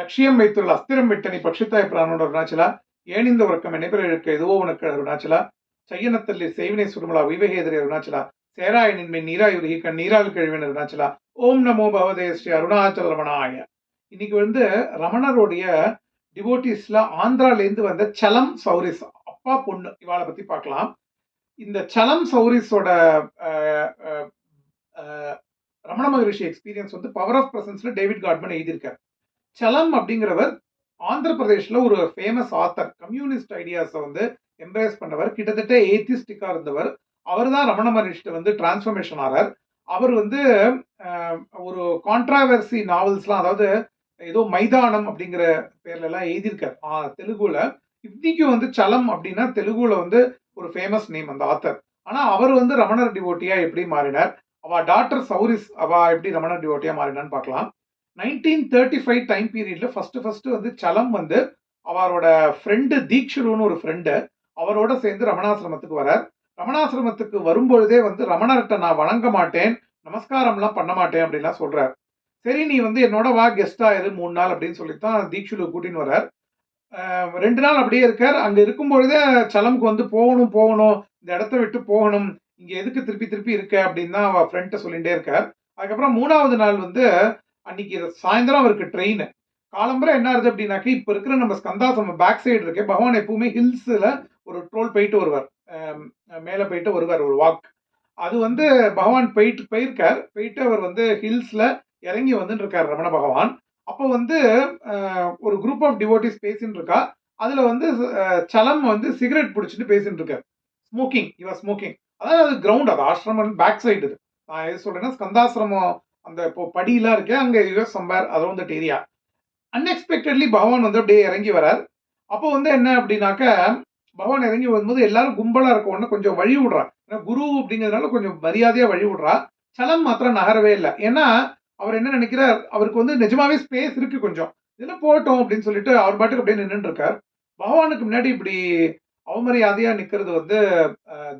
லட்சியம் வைத்துள்ள அஸ்திரம் விட்ட நீ பட்சித்தாய் பிரானோட அருணாச்சலா ஏனிந்த உறக்கம்? நினைப்பிற இருக்க எதுவோ உனக்கு அருணாச்சலா? செய்யனத்தல்லி செய்வினை சுடுமலா உய்வகேதரி அருணாச்சலா? சேராயனின்மை நீராயுருகி கண் நீரால் கிழவின் அருணாச்சலா? ஓம் நமோ பகவதே ஸ்ரீ அருணாச்சல ரமணாய இன்னைக்கு வந்து ரமணருடைய டிவோட்டிஸ்ல ஆந்திராலேருந்து வந்த சலம் சௌரிஸ் அப்பா பொண்ணு இவாளை பத்தி பார்க்கலாம். இந்த சலம் சௌரிஸோட அஹ், ரமண மகரிஷி எக்ஸ்பீரியன்ஸ் வந்து பவர் ஆஃப் பிரசன்ஸ்ல டேவிட் காட்மன் எழுதியிருக்கார். சலம் அப்படிங்கிறவர் ஆந்திர பிரதேஷ்ல ஒரு ஃபேமஸ் ஆத்தர் கம்யூனிஸ்ட் ஐடியாஸை வந்து எம்ப்ரேஸ் பண்ணவர். கிட்டத்தட்ட ஏத்திஸ்டிக்கா இருந்தவர். அவர் தான் ரமண மகரிஷ்ட வந்து டிரான்ஸ்ஃபர்மேஷன் ஆறார். அவர் வந்து ஒரு கான்ட்ராவர்சி நாவல்ஸ்லாம் அதாவது ஏதோ மைதானம் அப்படிங்கிற பேர்ல எல்லாம் எழுதியிருக்கார் தெலுங்குல. இன்னைக்கும் வந்து சலம் அப்படின்னா தெலுங்குல வந்து ஒரு ஃபேமஸ் நேம் அந்த ஆத்தர் ஆனா அவர் வந்து ரமணர் டிவோட்டியா எப்படி மாறினார்? அவ டாக்டர் சௌரிஸ் அவ எப்படி ரமணர் டிவோட்டியா மாறினான்னு பார்க்கலாம். நைன்டீன் தேர்ட்டி ஃபைவ் டைம் பீரியட்ல ஃபர்ஸ்ட் ஃபர்ஸ்ட் வந்து சலம் வந்து அவரோட ஃப்ரெண்டு தீக்ஷருன்னு ஒரு ஃப்ரெண்டு அவரோட சேர்ந்து ரமணாசிரமத்துக்கு வரார். ரமணாசிரமத்துக்கு வரும்பொழுதே வந்து ரமணர்கிட்ட நான் வணங்க மாட்டேன் நமஸ்காரம்லாம் பண்ண மாட்டேன் அப்படின்லாம் சொல்கிறார் சரி நீ வந்து என்னோட வா கெஸ்டா இரு மூணு நாள் அப்படின்னு சொல்லி தான் தீக்ஷுலு கூட்டின்னு வரார். ரெண்டு நாள் அப்படியே இருக்கார். அங்கே இருக்கும் பொழுதே சலமுக்கு வந்து போகணும் போகணும் இந்த இடத்த விட்டு போகணும் இங்கே எதுக்கு திருப்பி திருப்பி இருக்க? அப்படின்னு தான் அவள் ஃப்ரெண்ட்டை சொல்லிகிட்டே இருக்கார். அதுக்கப்புறம் மூணாவது நாள் வந்து அன்னைக்கு சாயந்தரம் அவருக்கு ட்ரெயின் காலம்பரம் என்ன ஆகுது அப்படின்னாக்க இப்போ இருக்கிற நம்ம ஸ்கந்தாசிரமம் பேக் சைடு இருக்கு பகவான் எப்பவுமே ஹில்ஸில் ஒரு ட்ரோல் போயிட்டு வருவார். மேலே போயிட்டு வருவார் ஒரு வாக் அது வந்து பகவான் போயிட்டு போயிருக்கார். போயிட்டு அவர் வந்து ஹில்ஸில் இறங்கி வந்துட்டு இருக்கார் ரமண பகவான். அப்போ வந்து ஒரு குரூப் ஆஃப் டிவோட்டிஸ் பேசின்னு இருக்கா அதில் வந்து சலம் வந்து சிகரெட் பிடிச்சிட்டு பேசிட்டு இருக்கார். ஸ்மோக்கிங் இவ ஸ்மோக்கிங் அதாவது அது கிரவுண்ட் அது ஆசிரமம் பேக் சைடு இது. நான் எது சொல்கிறேன்னா ஸ்கந்தாசிரமம் அந்த இப்போ படியெலாம் இருக்கு அங்கே யூஎஸ் சம்பேர் அது வந்து ஏரியா அன்எக்ஸ்பெக்டட்லி பகவான் வந்து அப்படியே இறங்கி வரார். அப்போ வந்து என்ன அப்படின்னாக்க பகவான் இறங்கி வரும்போது எல்லாரும் கும்பலாக இருக்க உடனே கொஞ்சம் வழி விடுறா. ஏன்னா குரு அப்படிங்கிறதுனால கொஞ்சம் மரியாதையாக வழி விடுறா. சலம் மாத்திரம் நகரவே இல்லை. ஏன்னா அவர் என்ன நினைக்கிறார் அவருக்கு வந்து நிஜமாவே ஸ்பேஸ் இருக்கு கொஞ்சம். இதெல்லாம் போட்டோம் அப்படின்னு சொல்லிட்டு அவர் பாட்டுக்கு அப்படியே நின்றுட்டு இருக்கார். பகவானுக்கு முன்னாடி இப்படி அவமரியாதையா நிற்கிறது வந்து அஹ்,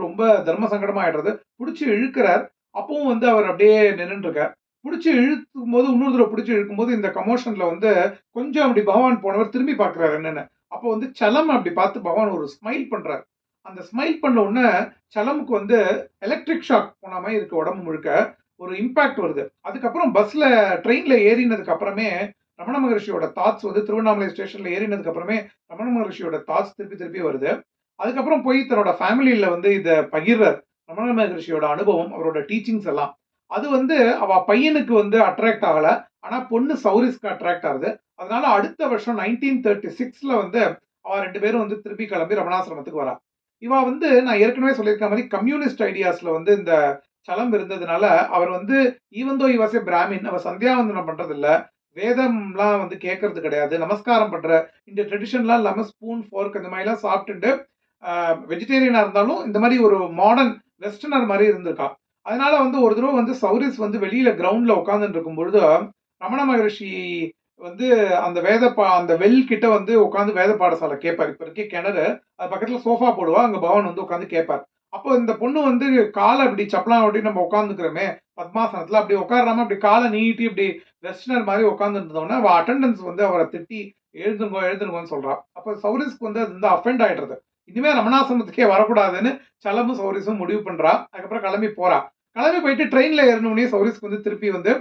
ரொம்ப தர்ம சங்கடமா ஆயிடுறது. பிடிச்சி இழுக்கிறார். அப்பவும் வந்து அவர் அப்படியே நின்றுருக்கார் பிடிச்சி இழுக்கும் போது இன்னொரு தடவை பிடிச்சி இழுக்கும் போது இந்த கமோஷன்ல வந்து கொஞ்சம் அப்படி பகவான் போனவர் திரும்பி பார்க்குறாரு என்னென்ன. அப்போ வந்து சலம் அப்படி பார்த்து பகவான் ஒரு ஸ்மைல் பண்ணுறாரு அந்த ஸ்மைல் பண்ண உடனே சலமுக்கு வந்து எலக்ட்ரிக் ஷாக் போன மாதிரி இருக்கு உடம்பு முழுக்க. ஒரு இம்பாக்ட் வருது. அதுக்கப்புறம் பஸ்ல ட்ரெயின்ல ஏறினதுக்கு அப்புறமே ரமண மகர்ஷியோட தாட்ஸ் வந்து திருவண்ணாமலை ஸ்டேஷன்ல ஏறினதுக்கு அப்புறமே ரமண மகர்ஷியோட தாட்ஸ் திருப்பி திருப்பி வருது. அதுக்கப்புறம் போய் தன்னோட ஃபேமிலியில வந்து இதை பகிர்றார். ரமண மகரிஷியோட அனுபவம் அவரோட டீச்சிங்ஸ் எல்லாம். அது வந்து அவ பையனுக்கு வந்து அட்ராக்ட் ஆகல. ஆனா பொண்ணு சௌரிஸ்க்கு அட்ராக்ட் ஆகுது. அதனால அடுத்த வருஷம் நைன்டீன் தேர்ட்டி சிக்ஸ்ல வந்து அவ ரெண்டு பேரும் வந்து திருப்பி கிளம்பி ரமணாசிரமத்துக்கு வரா. இவா வந்து நான் ஏற்கனவே சொல்லியிருக்க மாதிரி கம்யூனிஸ்ட் ஐடியாஸ்ல வந்து இந்த சலம் இருந்ததுனால அவர் வந்து ஈவந்தோ இவாசே பிராமின் அவர் சந்தியாவந்தனம் பண்றது இல்ல வேதம்லாம் வந்து கேட்கறது கிடையாது. நமஸ்காரம் பண்ற இந்த ட்ரெடிஷன்லாம் இல்லாமல் ஸ்பூன் ஃபோர்க் இந்த மாதிரிலாம் சாப்பிட்டுட்டு வெஜிடேரியனாக இருந்தாலும் இந்த மாதிரி ஒரு மாடர்ன் வெஸ்டர்னர் மாதிரி இருந்திருக்கா. அதனால வந்து ஒரு தடவை வந்து சௌரிஸ் வந்து வெளியில கிரவுண்ட்ல உட்காந்துட்டு இருக்கும் பொழுது ரமண மகரிஷி வந்து அந்த வேத பா அந்த வெல் கிட்ட வந்து உட்காந்து வேத பாடசாலை கேட்பார் இப்போ இருக்கே கிணறு அது பக்கத்தில் சோஃபா போடுவா அங்கே பவன் வந்து உட்காந்து கேட்பார் அப்போ இந்த பொண்ணு வந்து காலை அப்படி சப்பலாம் அப்படி நம்ம உட்காந்துக்கிறோமே பத்மாசனத்தில் அப்படி உட்காராம அப்படி காலை நீட்டி இப்படி வெஸ்டர்னர் மாதிரி உட்காந்துட்டு அவள் அட்டெண்டன்ஸ் அட்டண்டன்ஸ் வந்து அவரை திட்டி எழுதுங்கோ எழுதுங்கோன்னு சொல்றா. அப்போ சௌரிஸ்க்கு வந்து அது வந்து அஃபெண்ட் ஆகிடுறது இனிமே ரமணாசிரமத்துக்கே வரக்கூடாதுன்னு சலமும் சௌரிஸும் முடிவு பண்றா. அதுக்கப்புறம் கிளம்பி போறா. கிளம்பி போயிட்டு ட்ரெயின்ல ஏறணும்னே சௌரிஸ்க்கு வந்து திருப்பி வந்து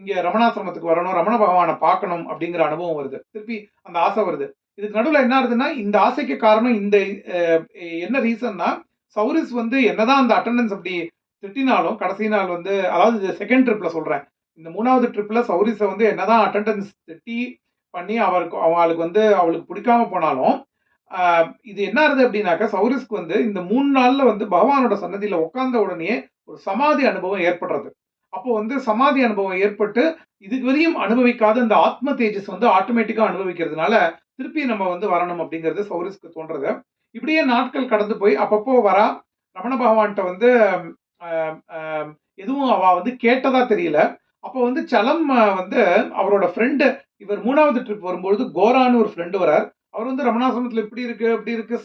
இங்க ரமணாசிரமத்துக்கு வரணும் ரமண பகவானை பார்க்கணும் அப்படிங்கிற அனுபவம் வருது. திருப்பி அந்த ஆசை வருது. இதுக்கு நடுவில் என்ன ஆகுதுன்னா இந்த ஆசைக்கு காரணம் இந்த என்ன ரீசன்னா சௌரிஸ் வந்து என்னதான் அந்த அட்டண்டன்ஸ் அப்படி திட்டினாலும் கடைசி நாள் வந்து அதாவது இது செகண்ட் ட்ரிப்ல சொல்கிறேன் இந்த மூணாவது ட்ரிப்ல சௌரிஸை வந்து என்னதான் அட்டண்டன்ஸ் திட்டி பண்ணி அவருக்கு அவங்களுக்கு வந்து அவளுக்கு பிடிக்காம போனாலும் இது என்ன ஆகுது அப்படின்னாக்கா சௌரிஸ்க்கு வந்து இந்த மூணு நாளில் வந்து பகவானோட சன்னதியில் உட்கார்ந்த உடனே ஒரு சமாதி அனுபவம் ஏற்படுறது. அப்போ வந்து சமாதி அனுபவம் ஏற்பட்டு இதுக்கு வரையும் அனுபவிக்காத இந்த ஆத்ம தேஜஸ் வந்து ஆட்டோமேட்டிக்காக அனுபவிக்கிறதுனால திருப்பி நம்ம வந்து வரணும் அப்படிங்கிறது சௌரிஸ்க்கு தோன்றது இப்படியே நாட்கள் கடந்து போய் அப்பப்போ வரா. ரமண பகவான்கிட்ட வந்து எதுவும் அவ வந்து கேட்டதா தெரியல. அப்போ வந்து சலம் வந்து அவரோட ஃப்ரெண்டு இவர் மூணாவது ட்ரிப் வரும்பொழுது கோரான்னு ஒரு ஃப்ரெண்டு வரார். அவர் வந்து ரமணாசிரமத்தில் இப்படி இருக்கு அப்படி இருக்கு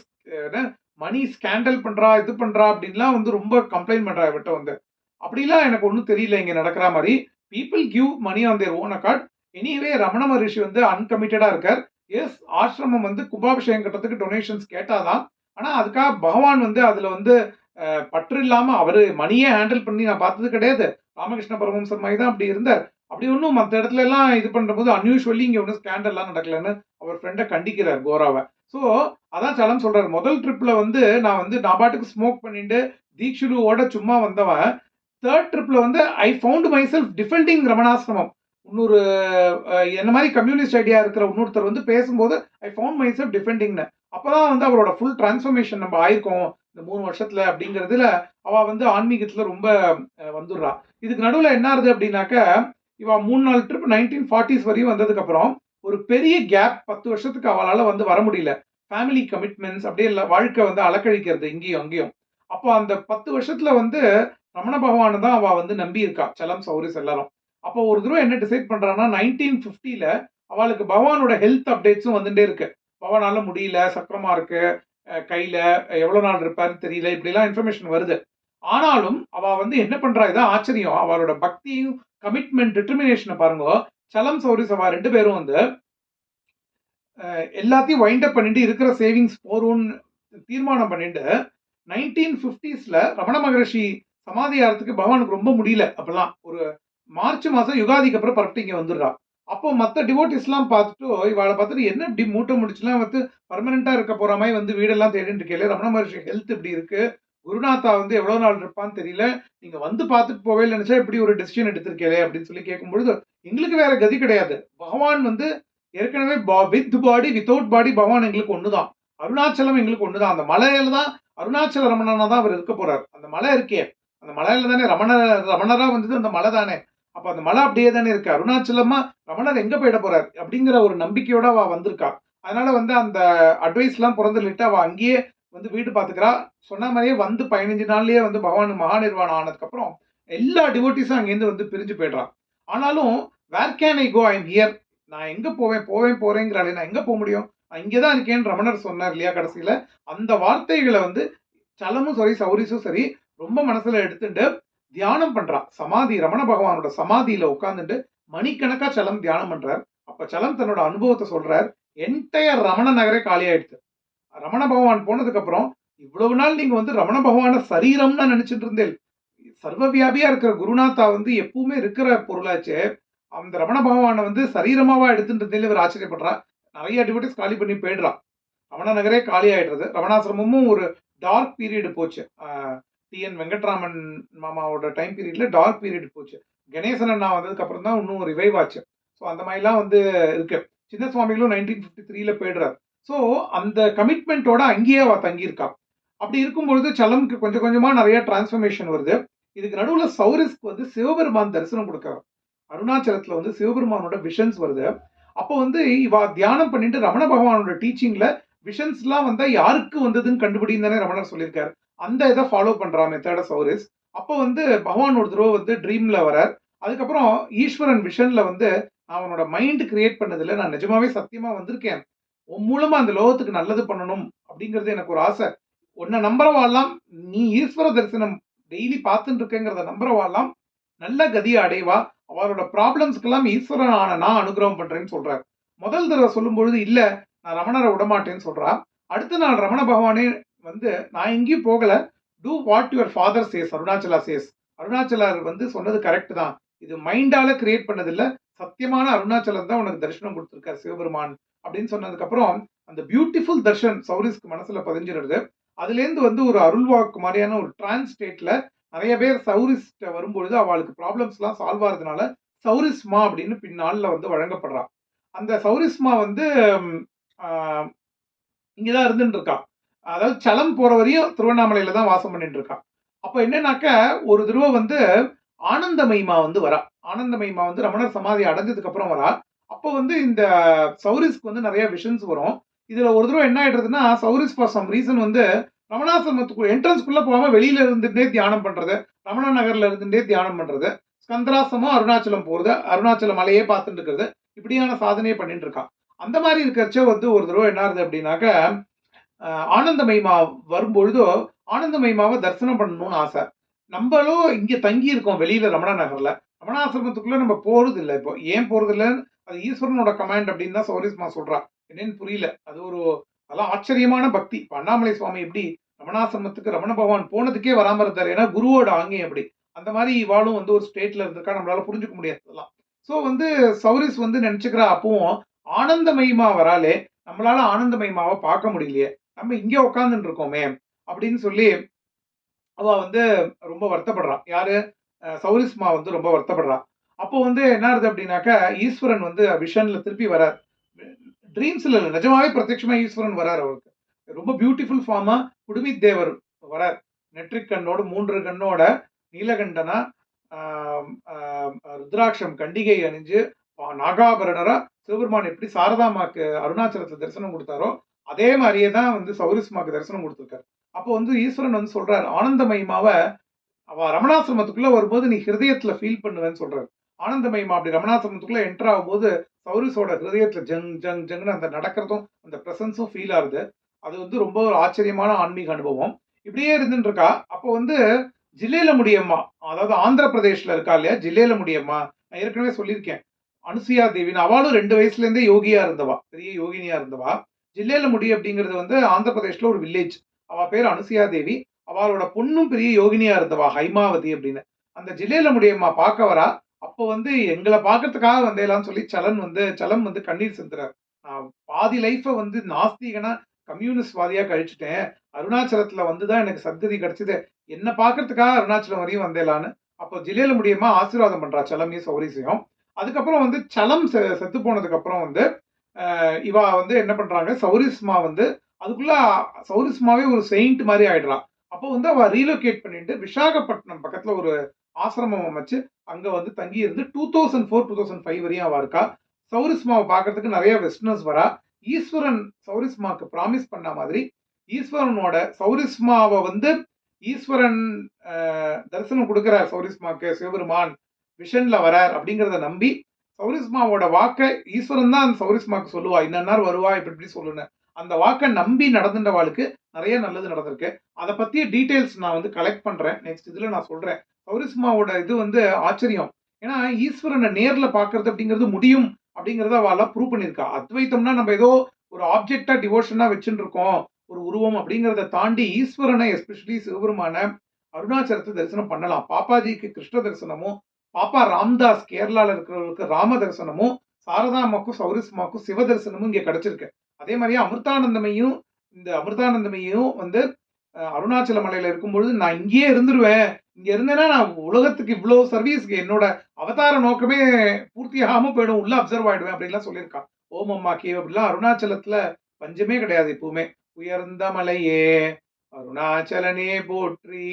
என்ன மணி ஸ்கேண்டல் பண்றா இது பண்றா அப்படின்லாம் வந்து ரொம்ப கம்ப்ளைண்ட் பண்றா இவர்கிட்ட வந்து. அப்படிலாம் எனக்கு ஒன்றும் தெரியல இங்கே நடக்கிற மாதிரி. People give money on their own accord anyway Ramana Maharshi வந்து அன்கமிட்டடாக இருக்கார். எஸ் ஆசிரமம் வந்து கும்பாபிஷேகம் கட்டுறதுக்கு டொனேஷன்ஸ் கேட்டாதான். ஆனால் அதுக்காக பகவான் வந்து அதில் வந்து பற்று இல்லாமல் அவர் மணியை ஹேண்டில் பண்ணி நான் பார்த்தது கிடையாது. ராமகிருஷ்ண பரமஹம்சர் மாதிரி தான் அப்படி இருந்தார். அப்படி ஒன்றும் மற்ற இடத்துல எல்லாம் இது பண்றபோது அன்யூஷுவலி இங்கே ஒன்றும் ஸ்கேண்டல்லாம் நடக்கலன்னு அவர் ஃப்ரெண்டை கண்டிக்கிறார் கோராவை. ஸோ அதான் சலம் சொல்கிறார் முதல் ட்ரிப்பில் வந்து நான் வந்து நான் பாட்டுக்கு ஸ்மோக் பண்ணிட்டு தீக்ஷுலுவோட சும்மா வந்தவன். தேர்ட் ட்ரிப்பில் வந்து I found myself defending Ramanasramam இன்னொரு என்ன மாதிரி கம்யூனிஸ்ட் ஐடியா இருக்கிற இன்னொருத்தர் வந்து பேசும்போது ஐ ஃபவுண்ட் மை செல்ஃப் டிஃபெண்டிங்னு அப்பதான் வந்து அவரோட ஃபுல் டிரான்ஸ்ஃபர்மேஷன் நம்ம ஆயிருக்கோம். இந்த மூணு வருஷத்துல அப்படிங்கிறதுல அவள் வந்து ஆன்மீகத்தில் ரொம்ப வந்துடுறா. இதுக்கு நடுவில் என்ன ஆகுது அப்படின்னாக்க இவள் மூணு நாலு ட்ரிப் நைன்டீன் ஃபார்ட்டிஸ் வரையும் வந்ததுக்கு அப்புறம் ஒரு பெரிய கேப் பத்து வருஷத்துக்கு அவளால் வந்து வர முடியல. ஃபேமிலி கமிட்மெண்ட்ஸ் அப்படியே இல்லை வாழ்க்கை வந்து அலக்கழிக்கிறது இங்கேயும் அங்கேயும். அப்போ அந்த பத்து வருஷத்துல வந்து ரமண பகவானை தான் அவள் வந்து நம்பி இருக்கா. சலம் சௌரிஸ் எல்லாரும் அப்போ ஒரு தடவை என்ன டிசைட் பண்ணுறான்னா நைன்டீன் ஃபிஃப்டியில் அவளுக்கு பகவானோட ஹெல்த் அப்டேட்ஸும் வந்துட்டே இருக்கு. பகவானால முடியல சக்கரமாக இருக்கு. கையில் எவ்வளோ நாள் இருப்பாருன்னு தெரியல இப்படிலாம் இன்ஃபர்மேஷன் வருது. ஆனாலும் அவள் வந்து என்ன பண்ணுறா இதான் ஆச்சரியம். அவளோட பக்தியும் கமிட்மெண்ட் டிட்டர்மினேஷனை பாருங்க. சலம் சௌரி சவா ரெண்டு பேரும் வந்து எல்லாத்தையும் வைண்ட் அப் பண்ணிட்டு இருக்கிற சேவிங்ஸ் போரும்னு தீர்மானம் பண்ணிட்டு நைன்டீன் ஃபிஃப்டிஸ்ல ரமண மகரிஷி சமாதியாரத்துக்கு பகவானுக்கு ரொம்ப முடியல. அப்பெல்லாம் ஒரு மார்ச் மாதம் யுகாதிக்கு அப்புறம் பரப்பிட்டு இங்கே வந்துடுறா. அப்போ மற்ற டிவோட்டிஸ்லாம் பார்த்துட்டு இவளை பார்த்துட்டு என்ன இப்படி மூட்டை முடிச்சுலாம் வந்து பர்மனெண்ட்டாக இருக்க போகிற மாதிரி வந்து வீடெல்லாம் தேடிட்டு இருக்கே ரமண மகர்ஷி ஹெல்த் இப்படி இருக்குது குருநாதா வந்து எவ்வளோ நாள் இருப்பான்னு தெரியல. நீங்கள் வந்து பார்த்துட்டு போவே நினச்சா இப்படி ஒரு டெசிஷன் எடுத்திருக்கீங்களே அப்படின்னு சொல்லி கேட்கும்பொழுது எங்களுக்கு வேற கதி கிடையாது. பகவான் வந்து ஏற்கனவே பா வித் பாடி வித்தவுட் பாடி பகவான் எங்களுக்கு ஒன்று தான் அருணாச்சலம் எங்களுக்கு ஒன்று தான் அந்த மலையில தான் அருணாச்சல ரமணனா தான் அவர் இருக்க போறார். அந்த மலை இருக்கே. அந்த மலையில தானே ரமண ரமணரா வந்தது அந்த மலை தானே. அப்போ அந்த மலை அப்படியே தானே இருக்கு. அருணாச்சலமா ரமணர் எங்க போயிட போறார் அப்படிங்கிற ஒரு நம்பிக்கையோட அவ வந்திருக்கா. அதனால வந்து அந்த அட்வைஸ்லாம் எல்லாம் பிறந்துட்டு அவள் அங்கேயே வந்து வீடு பார்த்துக்கிறா. சொன்ன மாதிரியே வந்து பதினஞ்சு நாள்லயே வந்து பகவான் மகாநிர்வாணம் நிர்வாணம் எல்லா டிவோட்டிஸும் அங்கேருந்து வந்து பிரிஞ்சு போயிடுறான் ஆனாலும் where can I go I'm here நான் எங்கே போவேன்? போவேன் போறேங்கிறாளே நான் எங்கே போக முடியும்? நான் இங்கே தான் இருக்கேன்னு ரமணர் சொன்னார் இல்லையா கடைசியில். அந்த வார்த்தைகளை வந்து சலமும் சரி சௌரிஸும் சரி ரொம்ப மனசில் எடுத்துட்டு தியானம் பண்ணுறான் சமாதி ரமண பகவானோட சமாதியில் உட்காந்துட்டு மணிக்கணக்காக சலம் தியானம் பண்ணுறார் அப்போ சலம் தன்னோட அனுபவத்தை சொல்கிறார் என்டையர் ரமண நகரே காலியாயிடுச்சு ரமண பகவான் போனதுக்கப்புறம் இவ்வளவு நாள் நீங்கள் வந்து ரமண பகவான சரீரம்னு நினச்சிட்டு இருந்தேன் சர்வவியாபியா இருக்கிற குருநாதா வந்து எப்பவுமே இருக்கிற பொருளாச்சே. அந்த ரமண பகவானை வந்து சரீரமாவா எடுத்துட்டு இருந்தேன் இவர் ஆச்சரியப்படுறா. நிறைய அடிபட்டிஸ் காலி பண்ணி போயிடுறான் ரமண நகரே காலி ஆயிடுறது. ரமணாசிரமமும் ஒரு டார்க் பீரியட் போச்சு. டிஎன் வெங்கட்ராமன் மாமாவோட டைம் பீரியட்ல டார்க் பீரியட் போச்சு. கணேசன் அண்ணா வந்ததுக்கு அப்புறம் தான் இன்னும் ரிவைவ் ஆச்சு. ஸோ அந்த மாதிரிலாம் வந்து இருக்கு. சின்ன சுவாமிகளும் நைன்டீன் ஃபிஃப்டி த்ரீல போயிடுறாரு. ஸோ அந்த கமிட்மெண்ட்டோட அங்கேயே அவள் தங்கியிருக்கா. அப்படி இருக்கும்பொழுது சலம்க்கு கொஞ்சம் கொஞ்சமாக நிறைய டிரான்ஸ்ஃபர்மேஷன் வருது. இதுக்கு நடுவில் சௌரிஸ்க்கு வந்து சிவபெருமான் தரிசனம் கொடுக்குறார். அருணாச்சலத்தில் வந்து சிவபெருமானோட விஷன்ஸ் வருது. அப்போ வந்து இவா தியானம் பண்ணிட்டு ரமண பகவானோட டீச்சிங்கில் விஷன்ஸ்லாம் வந்தால் யாருக்கு வந்ததுன்னு கண்டுபிடின்னு தானே ரமணர் சொல்லியிருக்காரு. அந்த இதை ஃபாலோ பண்ணுறான் மெத்தட சௌரிஸ். அப்போ வந்து பகவான் ஒரு தடவை வந்து ட்ரீமில் வரார். அதுக்கப்புறம் ஈஸ்வரன் விஷனில் வந்து அவனோட மைண்ட் கிரியேட் பண்ணதில் நான் நிஜமாவே சத்தியமாக வந்திருக்கேன். உன் மூலமா அந்த லோகத்துக்கு நல்லது பண்ணணும் அப்படிங்கிறது எனக்கு ஒரு ஆசை. உன்னை நம்புறவாலாம் நீ ஈஸ்வர தரிசனம் டெய்லி பார்த்துட்டு இருக்கேங்கிறத நம்புறவாலாம் நல்ல கதியை அடைவா. அவரோட ப்ராப்ளம்ஸ்க்கெல்லாம் ஈஸ்வரன் ஆன நான் அனுகிரகம் பண்றேன்னு சொல்றாரு. முதல் தடவை சொல்லும் பொழுது இல்ல நான் ரமணரை விடமாட்டேன்னு சொல்றா. அடுத்த நாள் ரமண பகவானே வந்து நான் எங்கேயும் போகல. Do what your father says Arunachala says அருணாச்சலர் வந்து சொன்னது கரெக்ட் தான். இது மைண்டால கிரியேட் பண்ணதில்லை. சத்தியமான அருணாச்சலம் தான் உனக்கு தரிசனம் கொடுத்துருக்காரு சிவபெருமான். அப்படின்னு சொன்னதுக்கப்புறம் அந்த பியூட்டிஃபுல் தர்ஷன் சௌரிஸ்க்கு மனசில் பதிஞ்சிடுறது அதுலேருந்து வந்து ஒரு அருள்வாக்கு மாதிரியான ஒரு டிரான்ஸ் ஸ்டேட்டில் நிறைய பேர் சௌரிஸ்ட வரும்பொழுது அவளுக்கு ப்ராப்ளம்ஸ்லாம் சால்வ் ஆகிறதுனால சௌரிஸ்மா அப்படின்னு பின்னாளில் வந்து வழங்கப்படுறா. அந்த சௌரிஸ்மா வந்து இங்கே தான் இங்கதான் இருந்துட்டு இருக்கா அதாவது சலம் போகிற வரையும் திருவண்ணாமலையில் தான் வாசம் பண்ணிட்டு இருக்கா அப்போ என்னன்னாக்க ஒரு தடவை வந்து ஆனந்தமயிமா வந்து வரா. ஆனந்தமயிமா வந்து ரமணர் சமாதி அடைஞ்சதுக்கு அப்புறம் வரா. அப்போ வந்து இந்த சௌரிஸ்க்கு வந்து நிறைய விஷன்ஸ் வரும். இதுல ஒரு தடவை என்ன ஆயிடுறதுன்னா சௌரிஸ் ஃபார் சம் ரீசன் வந்து ரமணாசிரமத்துக்கு என்ட்ரன்ஸ்குள்ள போகாம வெளியில இருந்துட்டே தியானம் பண்றது ரமணா நகர்ல இருந்துட்டே தியானம் பண்றது ஸ்கந்தராசமும் அருணாச்சலம் போறது அருணாச்சல மலையே பார்த்துட்டு இருக்கிறது இப்படியான சாதனையை பண்ணிட்டு இருக்கான். அந்த மாதிரி இருக்கிறச்ச வந்து ஒரு தடவை என்ன ஆகுது அப்படின்னாக்க ஆனந்த ஆனந்தமயிமா வரும்பொழுதோ ஆனந்தமயிமாவை தரிசனம் பண்ணணும்னு ஆசை. நம்மளும் இங்க தங்கி இருக்கோம் வெளியில ரமணா நகர்ல. ரமணாசிரமத்துக்குள்ள நம்ம போறது இல்லை இப்போ. ஏன் போறது இல்லைன்னு அது ஈஸ்வரனோட கமாண்ட் அப்படின்னு தான் சௌரிஸ்மா சொல்றா. என்னன்னு புரியல. அது ஒரு அதெல்லாம் ஆச்சரியமான பக்தி. இப்ப அண்ணாமலை சுவாமி எப்படி ரமணாசிரமத்துக்கு ரமண பகவான் போனதுக்கே வராமல் இருந்தார். ஏன்னா குருவோட ஆங்கியம் அப்படி. அந்த மாதிரி இவாளும் வந்து ஒரு ஸ்டேட்ல இருந்திருக்கா நம்மளால புரிஞ்சுக்க முடியாது அதெல்லாம். ஸோ வந்து சௌரிஸ் வந்து நினைச்சுக்கிறா அப்பவும் ஆனந்தமயமா வராலே நம்மளால ஆனந்தமயமாவை பார்க்க முடியலையே. நம்ம இங்கே உட்காந்துட்டு இருக்கோமே அப்படின்னு சொல்லி அவ வந்து ரொம்ப வருத்தப்படுறான் யாரு? சௌரிஸ்மா வந்து ரொம்ப வருத்தப்படுறா. அப்போ வந்து என்ன ஆகுது அப்படின்னாக்கா ஈஸ்வரன் வந்து விஷன்ல திருப்பி வரார். ட்ரீம்ஸ்ல இல்லை நிஜமாவே பிரத்யட்சமா ஈஸ்வரன் வரார் அவருக்கு. ரொம்ப பியூட்டிஃபுல் ஃபார்மா குடுமி தேவர் வரார். நெற்றிக் கண்ணோட மூன்று கண்ணோட நீலகண்டனா ருத்ராட்சம் கண்டிகை அணிஞ்சு நாகாபரணரா சிவபெருமான் எப்படி சாரதாமாக்கு அருணாச்சலத்துல தரிசனம் கொடுத்தாரோ அதே மாதிரியே தான் வந்து சௌரிஸ்மாக்கு தரிசனம் கொடுத்துருக்காரு. அப்போ வந்து ஈஸ்வரன் வந்து சொல்றாரு ஆனந்தமயமாவ அவ ரமணாசிரமத்துக்குள்ள வரும்போது நீ ஹிருதயத்துல ஃபீல் பண்ணுவேன்னு சொல்றாரு. ஆனந்தமயமா அப்படி ரமணாசிரமத்துக்குள்ள என்டர் ஆகும்போது சௌரிஸோட ஹிருதயத்துல ஜங் ஜங் ஜங்னு அந்த நடக்கிறதும் அந்த பிரசன்ஸும் ஃபீல் ஆகுது அது வந்து ரொம்ப ஒரு ஆச்சரியமான ஆன்மீக அனுபவம். இப்படியே இருந்துட்டு இருக்கா அப்போ வந்து ஜில்லேல முடியம்மா அதாவது ஆந்திர பிரதேஷ்ல இருக்கா இல்லையா? ஜில்லேல முடியம்மா நான் ஏற்கனவே சொல்லியிருக்கேன். அனுசுயா தேவின்னு அவளும் ரெண்டு வயசுல இருந்தே யோகியா இருந்தவா. பெரிய யோகினியா இருந்தவா. ஜில்லேல முடி அப்படிங்கிறது வந்து ஆந்திர பிரதேஷ்ல ஒரு வில்லேஜ் அவ பேர் அனுசுயா தேவி. அவளோட பொண்ணும் பெரிய யோகினியா இருந்தவா ஹைமாவதி அப்படின்னு. அந்த ஜில்லேல முடியம்மா பார்க்க வரா அப்போ வந்து எங்களை பார்க்கறதுக்காக வந்தேலான்னு சொல்லி சலன் வந்து சலம் வந்து கண்ணீர் சிந்துறாரு. நான் பாதி லைஃப்பை வந்து நாஸ்திகனா கம்யூனிஸ்ட் வாதியா கழிச்சுட்டேன். அருணாச்சலத்துல வந்துதான் எனக்கு சந்ததி கிடைச்சது. என்ன பார்க்கறதுக்காக அருணாச்சலம் வரையும் வந்தேலான்னு. அப்போ ஜிலேல முடியுமா ஆசீர்வாதம் பண்றா சலமையும் சௌரிசையும். அதுக்கப்புறம் வந்து சலம் செ- செத்து போனதுக்கு அப்புறம் வந்து இவா வந்து என்ன பண்றாங்க சௌரிஸ்மா வந்து அதுக்குள்ள சௌரிஸ்மாவே ஒரு செயிண்ட் மாதிரி ஆயிடுறா. அப்போ வந்து அவ ரீலோகேட் பண்ணிட்டு விசாகப்பட்டினம் பக்கத்துல ஒரு ஆசிரமம் அமைச்சு அங்க வந்து தங்கி இருந்து two thousand four two thousand five வரையும் அவ இருக்கா. சௌரிஸ்மாவை பார்க்கறதுக்கு நிறைய வெஸ்டர்னர்ஸ் வரா. ஈஸ்வரன் சௌரிஸ்மாவுக்கு ப்ராமிஸ் பண்ண மாதிரி ஈஸ்வரனோட சௌரிஸ்மாவை வந்து ஈஸ்வரன் தரிசனம் கொடுக்குறார் சௌரிஸ்மாவுக்கு சிவபெருமான் விஷன்ல வரார் அப்படிங்கிறத நம்பி சௌரிஸ்மாவோட வாக்கை ஈஸ்வரன் தான் அந்த சௌரிஸ்மாவுக்கு சொல்லுவா. இன்னன்னார் வருவா? இப்படி இப்படி சொல்லுன்னு. அந்த வாக்கை நம்பி நடந்துட்டவாளுக்கு நிறைய நல்லது நடந்திருக்கு. அதை பற்றிய டீட்டெயில்ஸ் நான் வந்து கலெக்ட் பண்ணுறேன் நெக்ஸ்ட் இதில் நான் சொல்கிறேன் சௌரிஸ்மாவோட இது வந்து ஆச்சரியம். ஏன்னா ஈஸ்வரனை நேர்ல பாக்குறது அப்படிங்கிறது முடியும் அப்படிங்கிறத அவள ப்ரூவ் பண்ணியிருக்கா. அத்வைத்தம்னா நம்ம ஏதோ ஒரு ஆப்ஜெக்டா டிவோஷனா வச்சுட்டு இருக்கோம் ஒரு உருவம் அப்படிங்கிறத தாண்டி ஈஸ்வரனை எஸ்பெஷலி சிவபெருமான அருணாச்சலத்தை தரிசனம் பண்ணலாம். பாப்பாஜிக்கு கிருஷ்ண தரிசனமும் பாப்பா ராம்தாஸ் கேரளாவில் இருக்கிறவங்களுக்கு ராம தரிசனமும் சாரதாமாக்கும் சௌரிஸ்மாக்கும் சிவ தரிசனமும் இங்கே கிடைச்சிருக்கு. அதே மாதிரியே அமிர்தானந்தமையும் இந்த அமிர்தானந்தமையும் வந்து அருணாச்சல மலையில இருக்கும்பொழுது நான் இங்கேயே இருந்துருவேன். இங்கே இருந்தேன்னா நான் உலகத்துக்கு இவ்வளோ சர்வீஸ்க்கு என்னோட அவதார நோக்கமே பூர்த்தியாகாமல் போயிடும். உள்ளே அப்சர்வ் ஆகிடுவேன் அப்படின்லாம் சொல்லியிருக்கான். ஓம் அம்மா கேவ் அப்படிலாம் அருணாச்சலத்தில் பஞ்சமே கிடையாது எப்பவுமே. உயர்ந்த மலையே அருணாச்சலனே போற்றி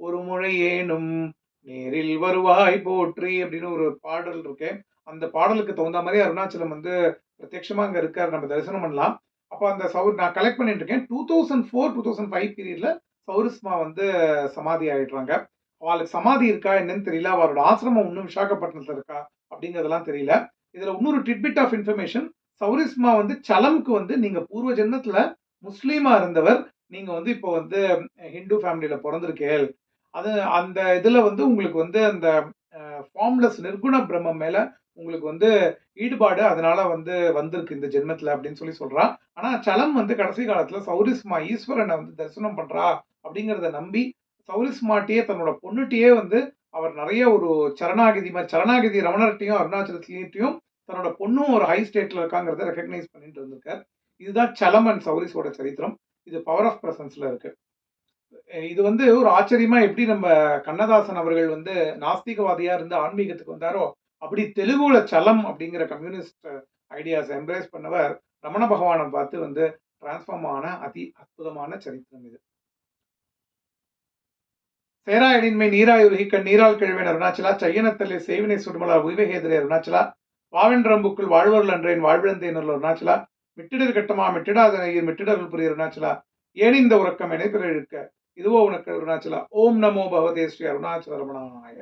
ஒரு முறை ஏனும் நேரில் வருவாய் போற்றி அப்படின்னு ஒரு பாடல் இருக்கு. அந்த பாடலுக்கு தகுந்த மாதிரி அருணாச்சலம் வந்து பிரத்யட்சமா அங்கே இருக்கார். நம்ம தரிசனம் பண்ணலாம். அப்போ அந்த சௌர் நான் கலெக்ட் பண்ணிட்டு இருக்கேன். Two thousand four two thousand five பீரியடில் சௌரிஸ்மா வந்து சமாதி ஆகிடுறாங்க அவளுக்கு சமாதி இருக்கா என்னன்னு தெரியல. அவரோட ஆசிரமம் இன்னும் விசாகப்பட்டினத்தில் இருக்கா அப்படிங்கிறதெல்லாம் தெரியல. இதில் இன்னொரு டிட்பிட் ஆஃப் இன்ஃபர்மேஷன் சௌரிஸ்மா வந்து சலம்க்கு வந்து நீங்கள் பூர்வ ஜென்மத்தில் முஸ்லீமாக இருந்தவர் நீங்கள் வந்து இப்போ வந்து ஹிந்து ஃபேமிலியில் பிறந்திருக்கேள். அது அந்த இதில் வந்து உங்களுக்கு வந்து அந்த ஃபார்ம்லெஸ் நிர்குண பிரம்மம் மேலே உங்களுக்கு வந்து ஈடுபாடு அதனால வந்து வந்திருக்கு இந்த ஜென்மத்தில் அப்படின்னு சொல்லி சொல்கிறான் ஆனால் சலம் வந்து கடைசி காலத்தில் சௌரிஸ்மா ஈஸ்வரனை வந்து தரிசனம் பண்ணுறா அப்படிங்கிறத நம்பி சௌரிஸ்மாட்டியே தன்னோட பொண்ணுட்டியே வந்து அவர் நிறைய ஒரு சரணாகிதி மாதிரி சரணாகிதி ரமணர்ட்டையும் அருணாச்சலத்திலையும் தன்னோட பொண்ணும் ஒரு ஹை ஸ்டேட்ல இருக்காங்கிறத ரெக்கக்னைஸ் பண்ணிட்டு இருந்திருக்கார். இதுதான் சலம் அண்ட் சௌரிஸோட சரித்திரம். இது பவர் ஆஃப் பிரசன்ஸ்ல இருக்கு. இது வந்து ஒரு ஆச்சரியமா எப்படி நம்ம கண்ணதாசன் அவர்கள் வந்து நாஸ்திகவாதியா இருந்து ஆன்மீகத்துக்கு வந்தாரோ அப்படி தெலுங்குல சலம் அப்படிங்கிற கம்யூனிஸ்ட் ஐடியாஸ் எம்ப்ரேஸ் பண்ணவர் ரமண பகவானை பார்த்து வந்து டிரான்ஸ்ஃபார்ம் ஆன அதி அற்புதமான சரித்திரம் இது. சேராயனின்மை நீராயுருகிக்க நீரால் கிழவேன் அருணாச்சலா. சையனத்தல்லை சேவினை சுடுமலா உய்வகேதிரை அருணாச்சலா. வாவென்றம்புக்குள் வாழ்வர்கள் அன்றேன் வாழ்விழந்தேனல் அருணாச்சலா. மிட்டிடர் கட்டமா மிட்டிடாத நெய்யர் மிட்டிடர்கள் புரிய அருணாச்சலா. ஏனிந்த உறக்கம் இணைப்பிற இழுக்க? இதுவோ உனக்கு அருணாச்சலா. ஓம் நமோ பகவதே ஸ்ரீ அருணாச்சல ரமணாய.